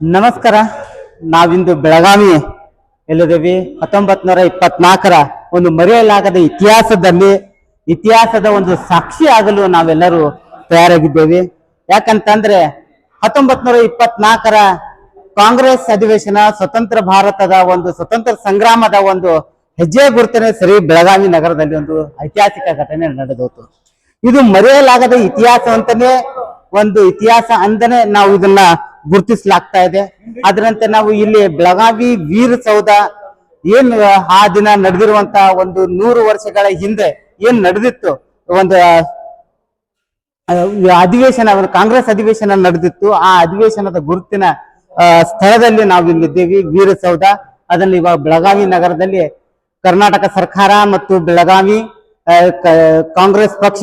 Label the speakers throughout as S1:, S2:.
S1: ನಮಸ್ಕಾರ. ನಾವಿಂದು ಬೆಳಗಾವಿ ಎಲ್ಲಿದ್ದೀವಿ ಹತ್ತೊಂಬತ್ ನೂರ ಇಪ್ಪತ್ನಾಲ್ಕರ ಒಂದು ಮರೆಯಲಾಗದ ಇತಿಹಾಸದಲ್ಲಿ ಇತಿಹಾಸದ ಒಂದು ಸಾಕ್ಷಿ ಆಗಲು ನಾವೆಲ್ಲರೂ ತಯಾರಾಗಿದ್ದೇವೆ. ಯಾಕಂತಂದ್ರೆ ಹತ್ತೊಂಬತ್ ನೂರ ಇಪ್ಪತ್ನಾಲ್ಕರ ಕಾಂಗ್ರೆಸ್ ಅಧಿವೇಶನ ಸ್ವತಂತ್ರ ಭಾರತದ ಒಂದು ಸ್ವತಂತ್ರ ಸಂಗ್ರಾಮದ ಒಂದು ಹೆಜ್ಜೆ ಗುರುತನೆ ಸರಿ ಬೆಳಗಾವಿ ನಗರದಲ್ಲಿ ಒಂದು ಐತಿಹಾಸಿಕ ಘಟನೆ ನಡೆದೋತು. ಇದು ಮರೆಯಲಾಗದ ಇತಿಹಾಸ ಅಂತಾನೆ ಒಂದು ಇತಿಹಾಸ ಅಂದನೆ ನಾವು ಇದನ್ನ ಗುರುತಿಸಲಾಗ್ತಾ ಇದೆ. ಅದರಂತೆ ನಾವು ಇಲ್ಲಿ ಬೆಳಗಾವಿ ವೀರ ಸೌಧ ಏನ್, ಆ ದಿನ ನಡೆದಿರುವಂತ ಒಂದು ನೂರು ವರ್ಷಗಳ ಹಿಂದೆ ಏನ್ ನಡೆದಿತ್ತು? ಒಂದು ಅಧಿವೇಶನ ಕಾಂಗ್ರೆಸ್ ಅಧಿವೇಶನ ನಡೆದಿತ್ತು. ಆ ಅಧಿವೇಶನದ ಗುರುತಿನ ಸ್ಥಳದಲ್ಲಿ ನಾವು ಇಲ್ಲಿದ್ದೇವೆ ವೀರಸೌಧ ಅದನ್ನು ಇವಾಗ ಬೆಳಗಾವಿ ನಗರದಲ್ಲಿ ಕರ್ನಾಟಕ ಸರ್ಕಾರ ಮತ್ತು ಬೆಳಗಾವಿ ಕಾಂಗ್ರೆಸ್ ಪಕ್ಷ,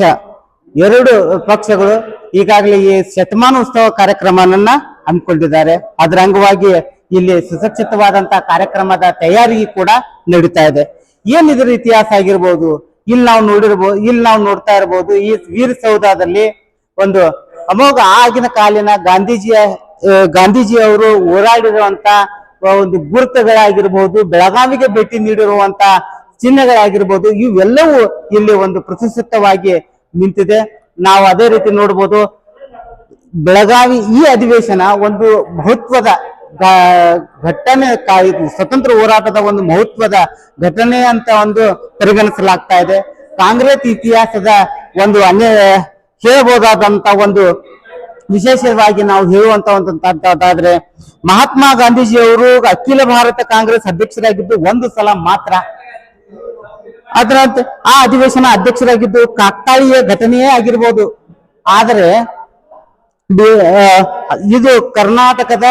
S1: ಎರಡು ಪಕ್ಷಗಳು ಈಗಾಗಲೇ ಈ ಶತಮಾನೋತ್ಸವ ಕಾರ್ಯಕ್ರಮವನ್ನ ಹಮ್ಮಿಕೊಂಡಿದ್ದಾರೆ. ಅದರ ಅಂಗವಾಗಿ ಇಲ್ಲಿ ಸುಸಜ್ಜಿತವಾದಂತಹ ಕಾರ್ಯಕ್ರಮದ ತಯಾರಿ ಕೂಡ ನಡೀತಾ ಇದೆ. ಏನ್ ಇದರ ಇತಿಹಾಸ ಆಗಿರ್ಬೋದು? ಇಲ್ಲಿ ನಾವು ನೋಡಿರ್ಬೋದು ಇಲ್ಲಿ ನಾವು ನೋಡ್ತಾ ಇರ್ಬೋದು ಈ ವೀರಸೌಧದಲ್ಲಿ ಒಂದು ಅಮೋಘ ಆಗಿನ ಕಾಲಿನ ಗಾಂಧೀಜಿಯ ಗಾಂಧೀಜಿ ಅವರು ಹೋರಾಡಿರುವಂತ ಒಂದು ಗುರುತುಗಳಾಗಿರ್ಬಹುದು ಬೆಳಗಾವಿಗೆ ಭೇಟಿ ನೀಡಿರುವಂತ ಚಿಹ್ನೆಗಳಾಗಿರ್ಬೋದು, ಇವೆಲ್ಲವೂ ಇಲ್ಲಿ ಒಂದು ಪ್ರತಿಷ್ಠಿತವಾಗಿ ನಿಂತಿದೆ. ನಾವು ಅದೇ ರೀತಿ ನೋಡ್ಬೋದು ಬೆಳಗಾವಿ ಈ ಅಧಿವೇಶನ ಒಂದು ಮಹತ್ವದ ಘಟನೆ ಸ್ವತಂತ್ರ ಹೋರಾಟದ ಒಂದು ಮಹತ್ವದ ಘಟನೆ ಅಂತ ಒಂದು ಪರಿಗಣಿಸಲಾಗ್ತಾ ಇದೆ. ಕಾಂಗ್ರೆಸ್ ಇತಿಹಾಸದ ಒಂದು ಅನ್ಯ ಹೇಳಬಹುದಾದಂತ ಒಂದು ವಿಶೇಷವಾಗಿ ನಾವು ಹೇಳುವಂತ ಒಂದಾದ್ರೆ ಮಹಾತ್ಮ ಗಾಂಧೀಜಿಯವರು ಅಖಿಲ ಭಾರತ ಕಾಂಗ್ರೆಸ್ ಅಧ್ಯಕ್ಷರಾಗಿದ್ದು ಒಂದು ಸಲ ಮಾತ್ರ. ಅದರಂತೆ ಆ ಅಧಿವೇಶನ ಅಧ್ಯಕ್ಷರಾಗಿದ್ದು ಕಾಕ್ತಾಳೀಯ ಘಟನೆಯೇ ಆಗಿರ್ಬೋದು. ಆದರೆ ಇದು ಕರ್ನಾಟಕದ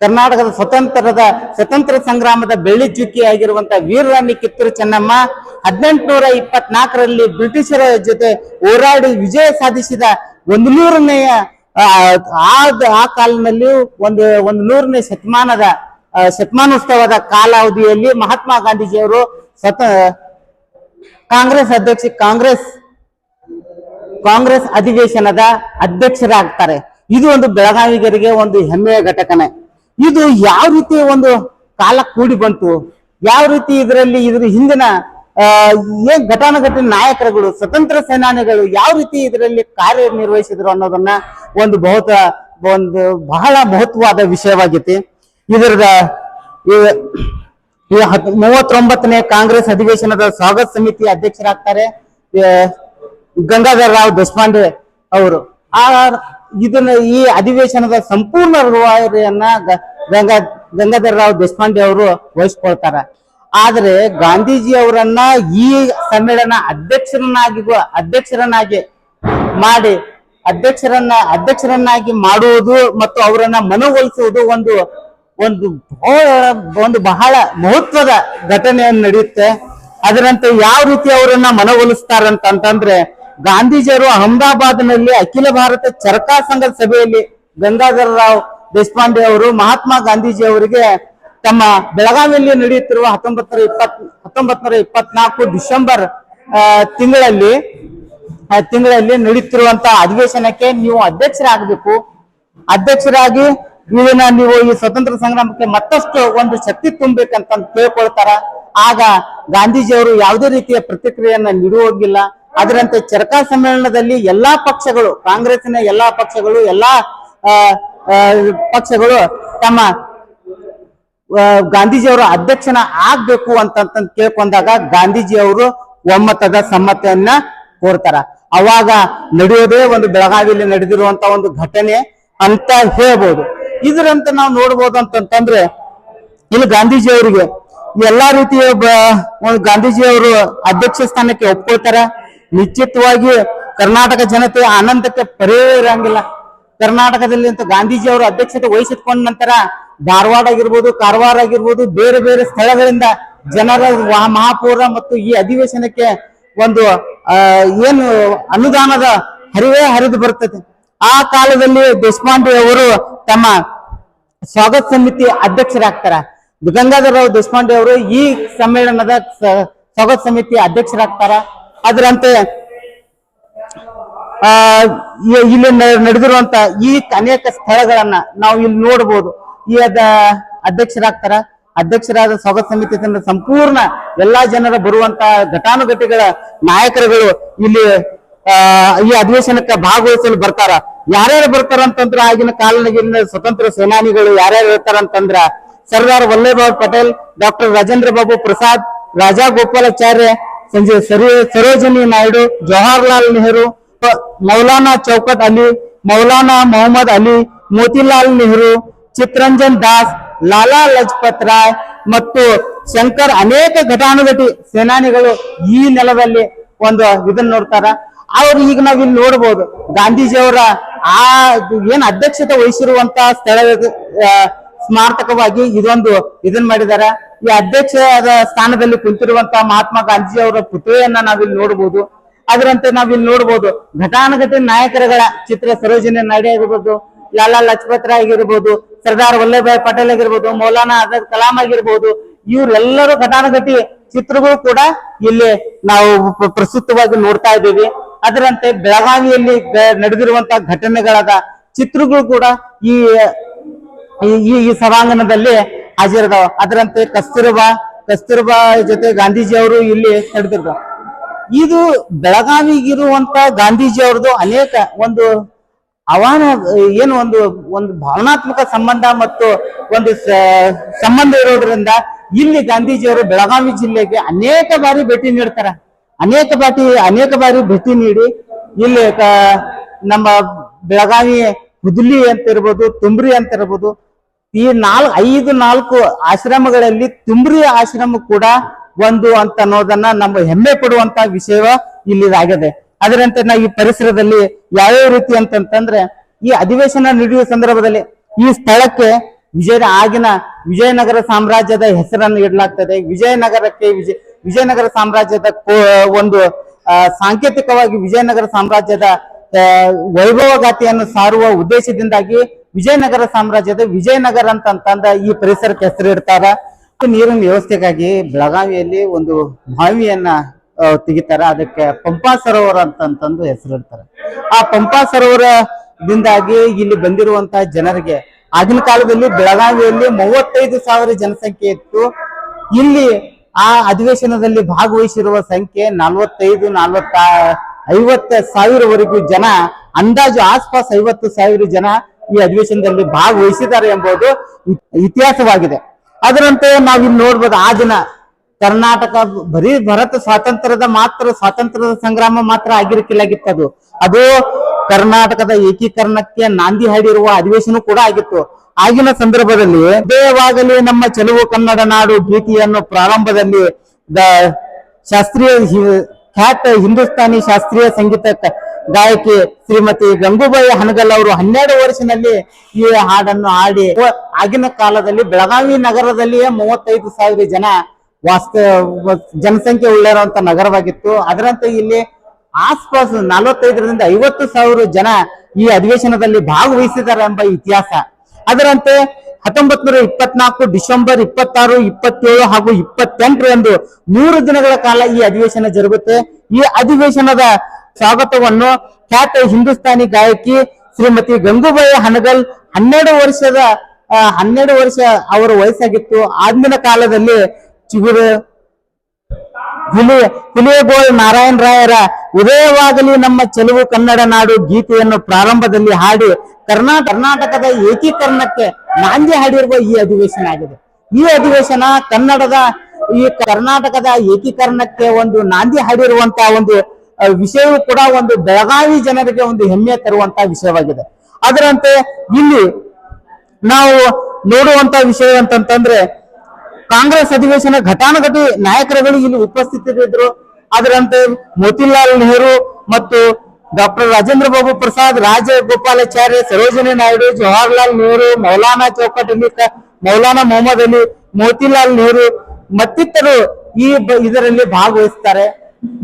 S1: ಕರ್ನಾಟಕದ ಸ್ವತಂತ್ರದ, ಸ್ವತಂತ್ರ ಸಂಗ್ರಾಮದ ಬೆಳ್ಳಿ ಚುಕ್ಕಿ ಆಗಿರುವಂತಹ ವೀರರಾಣಿ ಕಿತ್ತೂರು ಚೆನ್ನಮ್ಮ ಹದಿನೆಂಟುನೂರ ಇಪ್ಪತ್ನಾಲ್ಕರಲ್ಲಿ ಬ್ರಿಟಿಷರ ಜೊತೆ ಹೋರಾಡಿ ವಿಜಯ ಸಾಧಿಸಿದ ಒಂದು ನೂರನೆಯ ಆ ಆ ಒಂದು ಒಂದು ನೂರನೇ ಶತಮಾನದ ಶತಮಾನೋತ್ಸವದ ಕಾಲಾವಧಿಯಲ್ಲಿ ಮಹಾತ್ಮ ಗಾಂಧೀಜಿಯವರು ಸ್ವತ ಕಾಂಗ್ರೆಸ್ ಅಧ್ಯಕ್ಷ, ಕಾಂಗ್ರೆಸ್ ಕಾಂಗ್ರೆಸ್ ಅಧಿವೇಶನದ ಅಧ್ಯಕ್ಷರಾಗ್ತಾರೆ. ಇದು ಒಂದು ಬೆಳಗಾವಿಗರಿಗೆ ಒಂದು ಹೆಮ್ಮೆಯ ಘಟಕನೆ. ಇದು ಯಾವ ರೀತಿ ಒಂದು ಕಾಲ ಕೂಡಿ ಬಂತು? ಯಾವ ರೀತಿ ಇದರಲ್ಲಿ ಇದ್ರ ಹಿಂದಿನ ಏನ್ ಘಟಾನುಘಟನೆ ನಾಯಕರುಗಳು, ಸ್ವತಂತ್ರ ಸೇನಾನಿಗಳು ಯಾವ ರೀತಿ ಇದರಲ್ಲಿ ಕಾರ್ಯನಿರ್ವಹಿಸಿದ್ರು ಅನ್ನೋದನ್ನ ಒಂದು ಬಹುತ, ಒಂದು ಬಹಳ ಮಹತ್ವವಾದ ವಿಷಯವಾಗೈತಿ ಇದರದ ಮೂವತ್ತೊಂಬತ್ತನೇ ಕಾಂಗ್ರೆಸ್ ಅಧಿವೇಶನದ ಸ್ವಾಗತ ಸಮಿತಿ ಅಧ್ಯಕ್ಷರಾಗ್ತಾರೆ. ಗಂಗಾಧರ್ ರಾವ್ ದೇಶಪಾಂಡೆ ಅವರು. ಆ ಇದನ್ನ ಈ ಅಧಿವೇಶನದ ಸಂಪೂರ್ಣ ರೂವಾರಿಯನ್ನ ಗಂಗಾ ಗಂಗಾಧರ ರಾವ್ ದೇಶಪಾಂಡೆ ಅವರು ವಹಿಸ್ಕೊಳ್ತಾರ. ಆದ್ರೆ ಗಾಂಧೀಜಿ ಅವರನ್ನ ಈ ಸಮ್ಮೇಳನ ಅಧ್ಯಕ್ಷರನ್ನಾಗಿ ಅಧ್ಯಕ್ಷರನ್ನಾಗಿ ಮಾಡಿ ಅಧ್ಯಕ್ಷರನ್ನ ಅಧ್ಯಕ್ಷರನ್ನಾಗಿ ಮಾಡುವುದು ಮತ್ತು ಅವರನ್ನ ಮನವೊಲಿಸುವುದು ಒಂದು ಒಂದು ಒಂದು ಬಹಳ ಮಹತ್ವದ ಘಟನೆಯನ್ನು ನಡೆಯುತ್ತೆ. ಅದರಂತೆ ಯಾವ ರೀತಿ ಅವರನ್ನ ಮನವೊಲಿಸ್ತಾರಂತ ಗಾಂಧೀಜಿಯವರು ಅಹಮದಾಬಾದ್ನಲ್ಲಿ ಅಖಿಲ ಭಾರತ ಚರಕಾ ಸಂಘದ ಸಭೆಯಲ್ಲಿ ಗಂಗಾಧರ ರಾವ್ ದೇಶಪಾಂಡೆ ಅವರು, ಮಹಾತ್ಮ ಗಾಂಧೀಜಿ ಅವರಿಗೆ ತಮ್ಮ ಬೆಳಗಾವಿಯಲ್ಲಿ ನಡೆಯುತ್ತಿರುವ ಹತ್ತೊಂಬತ್ತರ ಇಪ್ಪತ್ ಹತ್ತೊಂಬತ್ ನೂರ ಇಪ್ಪತ್ನಾಲ್ಕು ಡಿಸೆಂಬರ್ ತಿಂಗಳಲ್ಲಿ ತಿಂಗಳಲ್ಲಿ ನಡೆಯುತ್ತಿರುವಂತಹ ಅಧಿವೇಶನಕ್ಕೆ ನೀವು ಅಧ್ಯಕ್ಷರಾಗಬೇಕು. ಅಧ್ಯಕ್ಷರಾಗಿ ಇದನ್ನ ನೀವು ಈ ಸ್ವತಂತ್ರ ಸಂಗ್ರಾಮಕ್ಕೆ ಮತ್ತಷ್ಟು ಒಂದು ಶಕ್ತಿ ತುಂಬಬೇಕಂತ ಕೇಳ್ಕೊಳ್ತಾರ. ಆಗ ಗಾಂಧೀಜಿಯವರು ಯಾವುದೇ ರೀತಿಯ ಪ್ರತಿಕ್ರಿಯೆಯನ್ನ ನೀಡುವಾಗಿಲ್ಲ. ಅದರಂತೆ ಚರಕಾ ಸಮ್ಮೇಳನದಲ್ಲಿ ಎಲ್ಲಾ ಪಕ್ಷಗಳು ಕಾಂಗ್ರೆಸ್ನ ಎಲ್ಲಾ ಪಕ್ಷಗಳು ಎಲ್ಲಾ ಪಕ್ಷಗಳು ತಮ್ಮ ಗಾಂಧೀಜಿ ಅವರು ಅಧ್ಯಕ್ಷನ ಆಗ್ಬೇಕು ಅಂತ ಕೇಳ್ಕೊಂಡಾಗ ಗಾಂಧೀಜಿಯವರು ಒಮ್ಮತದ ಸಮ್ಮತಿಯನ್ನ ಕೋರ್ತಾರ. ಅವಾಗ ನಡೆಯೋದೇ ಒಂದು ಬೆಳಗಾವಿಯಲ್ಲಿ ನಡೆದಿರುವಂತ ಒಂದು ಘಟನೆ ಅಂತ ಹೇಳ್ಬೋದು. ಇದರಂತೆ ನಾವು ನೋಡ್ಬೋದು ಅಂತಂತಂದ್ರೆ, ಇಲ್ಲಿ ಗಾಂಧೀಜಿ ಅವರಿಗೆ ಎಲ್ಲಾ ರೀತಿಯ ಒಂದು ಗಾಂಧೀಜಿಯವರು ಅಧ್ಯಕ್ಷ ಸ್ಥಾನಕ್ಕೆ ಒಪ್ಕೊಳ್ತಾರ. ನಿಶ್ಚಿತವಾಗಿ ಕರ್ನಾಟಕ ಜನತೆ ಆನಂದಕ್ಕೆ ಪರಿವೇ ಇರಂಗಿಲ್ಲ ಕರ್ನಾಟಕದಲ್ಲಿ ಅಂತ ಗಾಂಧೀಜಿ ಅವರು ಅಧ್ಯಕ್ಷತೆ ವಹಿಸಿಕೊಂಡ ನಂತರ ಧಾರವಾಡ ಆಗಿರ್ಬೋದು, ಕಾರವಾರ ಆಗಿರ್ಬೋದು, ಬೇರೆ ಬೇರೆ ಸ್ಥಳಗಳಿಂದ ಜನರ ಮಹಾಪೌರ ಮತ್ತು ಈ ಅಧಿವೇಶನಕ್ಕೆ ಒಂದು ಏನು ಅನುದಾನದ ಹರಿವೇ ಹರಿದು ಬರ್ತದೆ. ಆ ಕಾಲದಲ್ಲಿ ದೇಶಪಾಂಡೆ ಅವರು ತಮ್ಮ ಸ್ವಾಗತ ಸಮಿತಿ ಅಧ್ಯಕ್ಷರಾಗ್ತಾರ. ಗಂಗಾಧರ ರಾವ್ ದೇಶಪಾಂಡೆ ಅವರು ಈ ಸಮ್ಮೇಳನದ ಸ್ವಾಗತ ಸಮಿತಿ ಅಧ್ಯಕ್ಷರಾಗ್ತಾರ. ಅದರಂತೆ, ಆ ಇಲ್ಲಿ ನಡೆದಿರುವಂತ ಈ ಅನೇಕ ಸ್ಥಳಗಳನ್ನ ನಾವು ಇಲ್ಲಿ ನೋಡಬಹುದು ಈ ಅದ ಅಧ್ಯಕ್ಷರಾಗ್ತಾರ. ಅಧ್ಯಕ್ಷರಾದ ಸ್ವಾಗತ ಸಮಿತಿ ಸಂಪೂರ್ಣ ಎಲ್ಲಾ ಜನರ ಬರುವಂತ ಘಟಾನುಘಟಿಗಳ ನಾಯಕರುಗಳು ಇಲ್ಲಿ ಈ ಅಧಿವೇಶನಕ್ಕೆ ಭಾಗವಹಿಸಲು ಬರ್ತಾರ. ಯಾರ್ಯಾರು ಬರ್ತಾರ ಅಂತಂದ್ರ ಆಗಿನ ಕಾಲಿನ ಸ್ವತಂತ್ರ ಸೇನಾನಿಗಳು ಯಾರ್ಯಾರು ಇರ್ತಾರ ಅಂತಂದ್ರ ಸರ್ದಾರ್ ವಲ್ಲಭಾಯ್ ಪಟೇಲ್, ಡಾಕ್ಟರ್ ರಾಜೇಂದ್ರ ಬಾಬು ಪ್ರಸಾದ್, ರಾಜಾ ಗೋಪಾಲಾಚಾರ್ಯ ಸರಿ ಸರೋಜಿನಿ ನಾಯ್ಡು, ಜವಾಹರ್ಲಾಲ್ ನೆಹರು ಮೌಲಾನಾ ಚೌಕಟ್ ಅಲಿ, ಮೌಲಾನಾ ಮೊಹಮ್ಮದ್ ಅಲಿ, ಮೋತಿಲಾಲ್ ನೆಹರು ಚಿತ್ತರಂಜನ್ ದಾಸ್, ಲಾಲಾ ಲಜಪತ್ ರಾಯ್ ಮತ್ತು ಶಂಕರ್ ಅನೇಕ ಘಟಾನುಘಟಿ ಸೇನಾನಿಗಳು ಈ ನೆಲದಲ್ಲಿ ಒಂದು ಇದನ್ನ ನೋಡ್ತಾರ. ಅವ್ರು ಈಗ ನಾವ್ ಇಲ್ಲಿ ನೋಡ್ಬೋದು. ಗಾಂಧೀಜಿಯವರ ಆ ಏನ್ ಅಧ್ಯಕ್ಷತೆ ವಹಿಸಿರುವಂತಹ ಸ್ಥಳ ಸ್ಮಾರಕವಾಗಿ ಇದೊಂದು ಇದನ್ ಮಾಡಿದಾರ. ಈ ಅಧ್ಯಕ್ಷರ ಸ್ಥಾನದಲ್ಲಿ ಕುಂತಿರುವಂತ ಮಹಾತ್ಮ ಗಾಂಧೀಜಿ ಅವರ ಪುತ್ರಿಯನ್ನ ನಾವಿಲ್ಲಿ ನೋಡಬಹುದು ಅದರಂತೆ ನಾವಿಲ್ಲಿ ನೋಡಬಹುದು ಘಟಾನುಘಟಿ ನಾಯಕರುಗಳ ಚಿತ್ರ ಸರೋಜಿನಿ ನಾಯ್ಡು ಆಗಿರ್ಬೋದು, ಲಾಲಾ ಲಜಪತ್ ರಾಯ್ ಆಗಿರ್ಬೋದು, ಸರ್ದಾರ್ ವಲ್ಲಭಾಯ್ ಪಟೇಲ್ ಆಗಿರ್ಬೋದು, ಮೌಲಾನಾ ಆಜಾದ್ ಕಲಾಂ ಆಗಿರ್ಬೋದು, ಇವರೆಲ್ಲರೂ ಘಟಾನುಘಟಿ ಚಿತ್ರಗಳು ಕೂಡ ಇಲ್ಲಿ ನಾವು ಪ್ರಸ್ತುತವಾಗಿ ನೋಡ್ತಾ ಇದ್ದೀವಿ. ಅದರಂತೆ ಬೆಳಗಾವಿಯಲ್ಲಿ ನಡೆದಿರುವಂತಹ ಘಟನೆಗಳಾದ ಚಿತ್ರಗಳು ಕೂಡ ಈ ಈ ಈ ಸಭಾಂಗಣದಲ್ಲಿ ಹಾಜರಿದಾವ. ಅದರಂತೆ ಕಸ್ತೂರ್ಬಾ ಕಸ್ತೂರ್ಬಾ ಜೊತೆ ಗಾಂಧೀಜಿ ಅವರು ಇಲ್ಲಿ ನಡೆದಿರ್ತಾವ ಇದು ಬೆಳಗಾವಿಗಿರುವಂತ ಗಾಂಧೀಜಿ ಅವ್ರದ್ದು ಅನೇಕ ಒಂದು ಆಹ್ವಾನ, ಏನು ಒಂದು ಒಂದು ಭಾವನಾತ್ಮಕ ಸಂಬಂಧ ಮತ್ತು ಒಂದು ಸಂಬಂಧ ಇರೋದ್ರಿಂದ ಇಲ್ಲಿ ಗಾಂಧೀಜಿಯವರು ಬೆಳಗಾವಿ ಜಿಲ್ಲೆಗೆ ಅನೇಕ ಬಾರಿ ಭೇಟಿ ನೀಡ್ತಾರ. ಅನೇಕ ಬಾರಿ ಅನೇಕ ಬಾರಿ ಭೇಟಿ ನೀಡಿ ಇಲ್ಲಿ ನಮ್ಮ ಬೆಳಗಾವಿ ಹುದುಲಿ ಅಂತ ಇರ್ಬೋದು ತುಂಬ್ರಿ ಅಂತ ಇರ್ಬೋದು, ಈ ನಾಲ್, ಐದು, ನಾಲ್ಕು ಆಶ್ರಮಗಳಲ್ಲಿ ತುಂಬ್ರಿ ಆಶ್ರಮ ಕೂಡ ಒಂದು ಅಂತ ಅನ್ನೋದನ್ನ ನಮ್ಮ ಹೆಮ್ಮೆ ಪಡುವಂತ ವಿಷಯ ಇಲ್ಲಿ ಆಗಿದೆ ಅದರಂತೆ ನಾ ಈ ಪರಿಸರದಲ್ಲಿ ಯಾವ್ಯಾವ ರೀತಿ ಅಂತಂತಂದ್ರೆ, ಈ ಅಧಿವೇಶನ ನಡೆಯುವ ಸಂದರ್ಭದಲ್ಲಿ ಈ ಸ್ಥಳಕ್ಕೆ ವಿಜಯ ಆಗಿನ ವಿಜಯನಗರ ಸಾಮ್ರಾಜ್ಯದ ಹೆಸರನ್ನು ಇಡಲಾಗ್ತದೆ. ವಿಜಯನಗರಕ್ಕೆ ವಿಜಯ ವಿಜಯನಗರ ಸಾಮ್ರಾಜ್ಯದ ಒಂದು ಸಾಂಕೇತಿಕವಾಗಿ ವಿಜಯನಗರ ಸಾಮ್ರಾಜ್ಯದ ವೈಭವಗಾತಿಯನ್ನು ಸಾರುವ ಉದ್ದೇಶದಿಂದಾಗಿ ವಿಜಯನಗರ ಸಾಮ್ರಾಜ್ಯದ ವಿಜಯನಗರ ಅಂತ ಅಂತಂದ ಈ ಪರಿಸರಕ್ಕೆ ಹೆಸರು ಇಡ್ತಾರ. ನೀರಿನ ವ್ಯವಸ್ಥೆಗಾಗಿ ಬೆಳಗಾವಿಯಲ್ಲಿ ಒಂದು ಬಾವಿಯನ್ನ ತೆಗಿತಾರ. ಅದಕ್ಕೆ ಪಂಪಾ ಸರೋವರ ಅಂತಂತಂದು ಹೆಸರಿಡ್ತಾರೆ ಆ ಪಂಪಾ ಸರೋವರದಿಂದಾಗಿ ಇಲ್ಲಿ ಬಂದಿರುವಂತಹ ಜನರಿಗೆ ಆಗಿನ ಕಾಲದಲ್ಲಿ ಬೆಳಗಾವಿಯಲ್ಲಿ ಮೂವತ್ತೈದು ಸಾವಿರ ಜನಸಂಖ್ಯೆ ಇತ್ತು. ಇಲ್ಲಿ ಆ ಅಧಿವೇಶನದಲ್ಲಿ ಭಾಗವಹಿಸಿರುವ ಸಂಖ್ಯೆ ನಲವತ್ತೈದು, ನಲವತ್ತ ಐವತ್ತ ಸಾವಿರವರೆಗೂ ಜನ, ಅಂದಾಜು ಆಸ್ಪಾಸ್ ಐವತ್ತು ಸಾವಿರ ಜನ ಈ ಅಧಿವೇಶನದಲ್ಲಿ ಭಾಗವಹಿಸಿದ್ದಾರೆ ಎಂಬುದು ಇತಿಹಾಸವಾಗಿದೆ. ಅದರಂತೆ ನಾವಿಲ್ಲಿ ನೋಡ್ಬೋದು ಆ ದಿನ ಕರ್ನಾಟಕ ಬರೀ ಭಾರತ ಸ್ವಾತಂತ್ರ್ಯದ ಮಾತ್ರ, ಸ್ವಾತಂತ್ರ್ಯದ ಸಂಗ್ರಾಮ ಮಾತ್ರ ಆಗಿರಕ್ಕಿಲ್ಲಾಗಿತ್ತದು ಅದು. ಕರ್ನಾಟಕದ ಏಕೀಕರಣಕ್ಕೆ ನಾಂದಿ ಹಾಡಿರುವ ಅಧಿವೇಶನ ಕೂಡ ಆಗಿತ್ತು. ಆಗಿನ ಸಂದರ್ಭದಲ್ಲಿ ದೇವಾಗಲಿ ನಮ್ಮ ಚೆಲುವು ಕನ್ನಡ ನಾಡು ಗೀತೆಯನ್ನು ಪ್ರಾರಂಭದಲ್ಲಿ ದ- ಶಾಸ್ತ್ರೀಯ ಖ್ಯಾತ ಹಿಂದೂಸ್ತಾನಿ ಶಾಸ್ತ್ರೀಯ ಸಂಗೀತ ಗಾಯಕಿ ಶ್ರೀಮತಿ ಗಂಗೂಬಾಯಿ ಹನಗಲ್ ಅವರು ಹನ್ನೆರಡು ವರ್ಷದಲ್ಲಿ ಈ ಹಾಡನ್ನು ಹಾಡಿ ಆಗಿನ ಕಾಲದಲ್ಲಿ ಬೆಳಗಾವಿ ನಗರದಲ್ಲಿಯೇ ಮೂವತ್ತೈದು ಸಾವಿರ ಜನ ವಾಸ್ತ, ಜನಸಂಖ್ಯೆ ಉಳ್ಳಿರುವಂತ ನಗರವಾಗಿತ್ತು. ಅದರಂತೆ ಇಲ್ಲಿ ಆಸ್ಪಾಸ್ ನಲವತ್ತೈದರಿಂದ ಐವತ್ತು ಸಾವಿರ ಜನ ಈ ಅಧಿವೇಶನದಲ್ಲಿ ಭಾಗವಹಿಸಿದ್ದಾರೆ ಎಂಬ ಇತಿಹಾಸ. ಅದರಂತೆ ಹತ್ತೊಂಬತ್ ನೂರ ಇಪ್ಪತ್ನಾಲ್ಕು, ಡಿಸೆಂಬರ್ ಇಪ್ಪತ್ತಾರು, ಇಪ್ಪತ್ತೇಳು ಹಾಗೂ ಇಪ್ಪತ್ತೆಂಟರಂದು ಮೂರು ದಿನಗಳ ಕಾಲ ಈ ಅಧಿವೇಶನ ಜರುಗುತ್ತೆ. ಈ ಅಧಿವೇಶನದ ಸ್ವಾಗತವನ್ನು ಖ್ಯಾತ ಹಿಂದೂಸ್ತಾನಿ ಗಾಯಕಿ ಶ್ರೀಮತಿ ಗಂಗೂಬಾಯಿ ಹನಗಲ್ ಹನ್ನೆರಡು ವರ್ಷದ ಹನ್ನೆರಡು ವರ್ಷ ಅವರ ವಯಸ್ಸಾಗಿತ್ತು. ಆಗಿನ ಕಾಲದಲ್ಲಿ ಚಿಗುರು ಹುಲಿ ಹುಲಿಯಗೋಳ್ ನಾರಾಯಣ ರಾಯರ ಉದಯವಾಗಲಿ ನಮ್ಮ ಚೆಲುವು ಕನ್ನಡ ನಾಡು ಗೀತೆಯನ್ನು ಪ್ರಾರಂಭದಲ್ಲಿ ಹಾಡಿ ಕರ್ನಾಟಕ ಕರ್ನಾಟಕದ ಏಕೀಕರಣಕ್ಕೆ ನಾಂದಿ ಹಾಡಿರುವ ಈ ಅಧಿವೇಶನ ಆಗಿದೆ. ಈ ಅಧಿವೇಶನ ಕನ್ನಡದ, ಈ ಕರ್ನಾಟಕದ ಏಕೀಕರಣಕ್ಕೆ ಒಂದು ನಾಂದಿ ಹಾಡಿರುವಂತಹ ಒಂದು ವಿಷಯವು ಕೂಡ ಒಂದು ಬೆಳಗಾವಿ ಜನರಿಗೆ ಒಂದು ಹೆಮ್ಮೆ ತರುವಂತಹ ವಿಷಯವಾಗಿದೆ. ಅದರಂತೆ ಇಲ್ಲಿ ನಾವು ನೋಡುವಂತ ವಿಷಯ ಅಂತಂತಂದ್ರೆ, ಕಾಂಗ್ರೆಸ್ ಅಧಿವೇಶನ ಘಟಾನುಘಟಿ ನಾಯಕರುಗಳು ಇಲ್ಲಿ ಉಪಸ್ಥಿತರಿದ್ದರು. ಅದರಂತೆ ಮೋತಿಲಾಲ್ ನೆಹರು ಮತ್ತು ಡಾಕ್ಟರ್ ರಾಜೇಂದ್ರ ಬಾಬು ಪ್ರಸಾದ್ ರಾಜ ಗೋಪಾಲಾಚಾರ್ಯ ಸರೋಜಿನಿ ನಾಯ್ಡು, ಜವಾಹರ್ಲಾಲ್ ನೆಹರು, ಮೌಲಾನಾ ಚೌಕಟ್ ಅಲಿ, ಮೌಲಾನಾ ಮೊಹಮ್ಮದ್ ಅಲಿ, ಮೋತಿಲಾಲ್ ನೆಹರು ಮತ್ತಿತರರು ಈ ಇದರಲ್ಲಿ ಭಾಗವಹಿಸ್ತಾರೆ.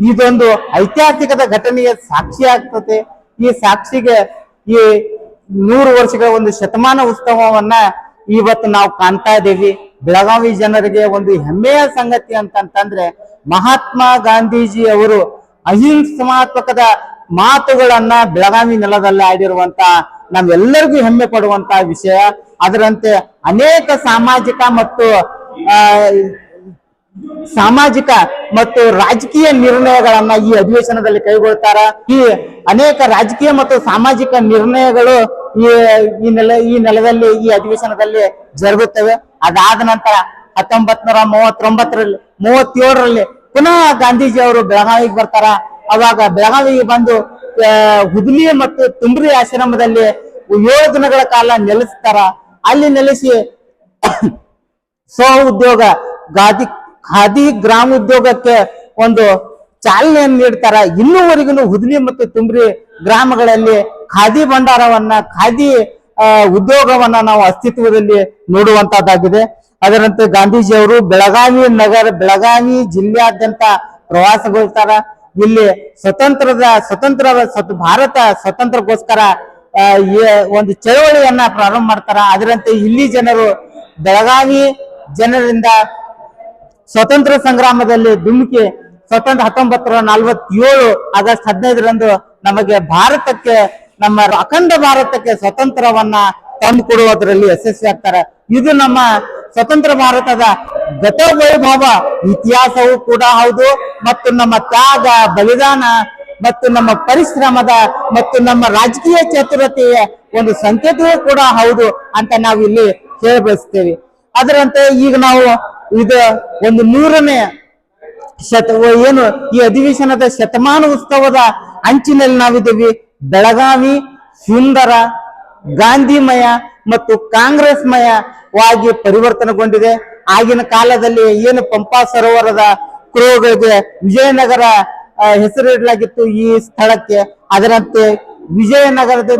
S1: ಇದೊಂದು ಐತಿಹಾಸಿಕದ ಘಟನೆಯ ಸಾಕ್ಷಿ ಆಗ್ತದೆ. ಈ ಸಾಕ್ಷಿಗೆ ಈ ನೂರು ವರ್ಷಗಳ ಒಂದು ಶತಮಾನ ಉತ್ಸವವನ್ನ ಇವತ್ತು ನಾವು ಕಾಣ್ತಾ ಇದ್ದೀವಿ. ಬೆಳಗಾವಿ ಜನರಿಗೆ ಒಂದು ಹೆಮ್ಮೆಯ ಸಂಗತಿ ಅಂತಂತಂದ್ರೆ ಮಹಾತ್ಮ ಗಾಂಧೀಜಿ ಅವರು ಅಹಿಂಸಾತ್ಮಕದ ಮಾತುಗಳನ್ನ ಬೆಳಗಾವಿ ನೆಲದಲ್ಲಿ ಆಡಿರುವಂತ ನಾವೆಲ್ಲರಿಗೂ ಹೆಮ್ಮೆ ಪಡುವಂತ ವಿಷಯ. ಅದರಂತೆ ಅನೇಕ ಸಾಮಾಜಿಕ ಮತ್ತು ಸಾಮಾಜಿಕ ಮತ್ತು ರಾಜಕೀಯ ನಿರ್ಣಯಗಳನ್ನ ಈ ಅಧಿವೇಶನದಲ್ಲಿ ಕೈಗೊಳ್ತಾರ. ಈ ಅನೇಕ ರಾಜಕೀಯ ಮತ್ತು ಸಾಮಾಜಿಕ ನಿರ್ಣಯಗಳು ಈ ಈ ನೆಲ, ಈ ನೆಲದಲ್ಲಿ, ಈ ಅಧಿವೇಶನದಲ್ಲಿ ಜರುಗುತ್ತವೆ. ಅದಾದ ನಂತರ ಹತ್ತೊಂಬತ್ ನೂರ ಮೂವತ್ತೊಂಬತ್ತರಲ್ಲಿ, ಮೂವತ್ತೇಳರಲ್ಲಿ ಪುನಃ ಗಾಂಧೀಜಿ ಅವರು ಬೆಳಗಾವಿಗೆ ಬರ್ತಾರ. ಅವಾಗ ಬೆಳಗಾವಿಗೆ ಬಂದು ಹುಬ್ಲಿ ಮತ್ತು ತುಂಬ್ರಿ ಆಶ್ರಮದಲ್ಲಿ ಏಳು ದಿನಗಳ ಕಾಲ ನೆಲೆಸ್ತಾರ. ಅಲ್ಲಿ ನೆಲೆಸಿ ಸ್ವ ಉದ್ಯೋಗ, ಗಾದಿ, ಖಾದಿ ಗ್ರಾಮ ಉದ್ಯೋಗಕ್ಕೆ ಒಂದು ಚಾಲನೆಯನ್ನು ನೀಡ್ತಾರ. ಇನ್ನೂವರೆಗೂ ಹುದ್ಲಿ ಮತ್ತು ತುಂಬ್ರಿ ಗ್ರಾಮಗಳಲ್ಲಿ ಖಾದಿ ಭಂಡಾರವನ್ನ, ಖಾದಿ ಉದ್ಯೋಗವನ್ನ ನಾವು ಅಸ್ತಿತ್ವದಲ್ಲಿ ನೋಡುವಂತದ್ದಾಗಿದೆ ಅದರಂತೆ ಗಾಂಧೀಜಿಯವರು ಬೆಳಗಾವಿ ನಗರ, ಬೆಳಗಾವಿ ಜಿಲ್ಲೆಯಾದ್ಯಂತ ಪ್ರವಾಸಗೊಳ್ತಾರ. ಇಲ್ಲಿ ಸ್ವತಂತ್ರದ, ಸ್ವತಂತ್ರ, ಸ್ವತ- ಭಾರತ ಸ್ವತಂತ್ರಕ್ಕೋಸ್ಕರ ಒಂದು ಚಳವಳಿಯನ್ನ ಪ್ರಾರಂಭ ಮಾಡ್ತಾರ. ಅದರಂತೆ ಇಲ್ಲಿ ಜನರು ಬೆಳಗಾವಿ ಜನರಿಂದ ಸ್ವತಂತ್ರ ಸಂಗ್ರಾಮದಲ್ಲಿ ಧುಮುಕಿ ಸ್ವತಂತ್ರ ಹತ್ತೊಂಬತ್ತು ನಲ್ವತ್ತೇಳು ನಲವತ್ತೇಳು ಆಗಸ್ಟ್ ಹದಿನೈದರಂದು ನಮಗೆ ಭಾರತಕ್ಕೆ, ನಮ್ಮ ಅಖಂಡ ಭಾರತಕ್ಕೆ ಸ್ವತಂತ್ರವನ್ನ ತಂದು ಕೊಡುವುದರಲ್ಲಿ ಯಶಸ್ವಿ ಆಗ್ತಾರೆ. ಇದು ನಮ್ಮ ಸ್ವತಂತ್ರ ಭಾರತದ ಗತ ವೈಭವ ಇತಿಹಾಸವೂ ಕೂಡ ಹೌದು. ಮತ್ತು ನಮ್ಮ ತ್ಯಾಗ, ಬಲಿದಾನ, ಮತ್ತು ನಮ್ಮ ಪರಿಶ್ರಮದ, ಮತ್ತು ನಮ್ಮ ರಾಜಕೀಯ ಚತುರತೆಯ ಒಂದು ಸಂಕೇತವೂ ಕೂಡ ಹೌದು ಅಂತ ನಾವು ಇಲ್ಲಿ ಹೇಳಬಯಸ್ತೇವೆ ಅದರಂತೆ ಈಗ ನಾವು ಇದು ಒಂದು ನೂರನೇ ಶತ ಏನು, ಈ ಅಧಿವೇಶನದ ಶತಮಾನ ಉತ್ಸವದ ಅಂಚಿನಲ್ಲಿ ನಾವಿದ್ದೀವಿ. ಬೆಳಗಾವಿ, ಸುಂದರ ಗಾಂಧಿಮಯ ಮತ್ತು ಕಾಂಗ್ರೆಸ್ಮಯವಾಗಿ ಪರಿವರ್ತನೆಗೊಂಡಿದೆ. ಆಗಿನ ಕಾಲದಲ್ಲಿ ಏನು ಪಂಪಾ ಸರೋವರದ ಕ್ರೋಗಳಿಗೆ ವಿಜಯನಗರ ಹೆಸರಿಡಲಾಗಿತ್ತು ಈ ಸ್ಥಳಕ್ಕೆ. ಅದರಂತೆ ವಿಜಯನಗರದ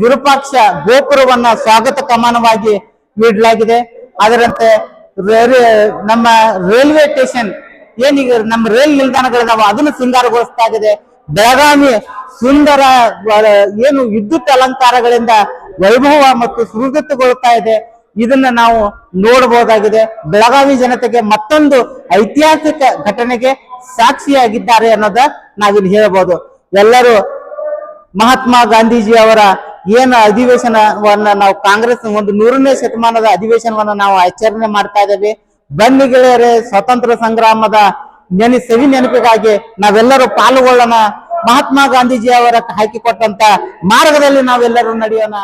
S1: ವಿರೂಪಾಕ್ಷ ಗೋಪುರವನ್ನ ಸ್ವಾಗತ ಕಮಾನವಾಗಿ ನೀಡಲಾಗಿದೆ. ಅದರಂತೆ ನಮ್ಮ ರೈಲ್ವೆ ಸ್ಟೇಷನ್, ಏನೀಗ, ನಮ್ಮ ರೈಲ್ ನಿಲ್ದಾಣಗಳಿದಾವ, ಅದನ್ನು ಸಿಂಗಾರಗೊಳಿಸ್ತಾ ಇದೆ. ಬೆಳಗಾವಿ ಸುಂದರ ಏನು ವಿದ್ಯುತ್ ಅಲಂಕಾರಗಳಿಂದ ವೈಭವ ಮತ್ತು ಸುರಗತಗೊಳ್ತಾ ಇದೆ. ಇದನ್ನ ನಾವು ನೋಡಬಹುದಾಗಿದೆ. ಬೆಳಗಾವಿ ಜನತೆಗೆ ಮತ್ತೊಂದು ಐತಿಹಾಸಿಕ ಘಟನೆಗೆ ಸಾಕ್ಷಿಯಾಗಿದ್ದಾರೆ ಅನ್ನೋದ ನಾವಿಲ್ಲಿ ಹೇಳಬಹುದು ಎಲ್ಲರೂ ಮಹಾತ್ಮ ಗಾಂಧೀಜಿ ಅವರ ಏನು ಅಧಿವೇಶನವನ್ನ ನಾವು ಕಾಂಗ್ರೆಸ್ ಒಂದು ನೂರನೇ ಶತಮಾನದ ಅಧಿವೇಶನವನ್ನ ನಾವು ಆಚರಣೆ ಮಾಡ್ತಾ ಇದ್ದೇವೆ. ಬನ್ನಿ ಗೆಳೆಯರೇ ಸ್ವತಂತ್ರ ಸಂಗ್ರಾಮದ ನೆನೆ ಸವಿ ನೆನಪಿಗಾಗಿ ನಾವೆಲ್ಲರೂ ಪಾಲ್ಗೊಳ್ಳೋಣ. ಮಹಾತ್ಮ ಗಾಂಧೀಜಿ ಅವರ ಹಾಕಿಕೊಟ್ಟಂತ ಮಾರ್ಗದಲ್ಲಿ ನಾವೆಲ್ಲರೂ ನಡೆಯೋಣ.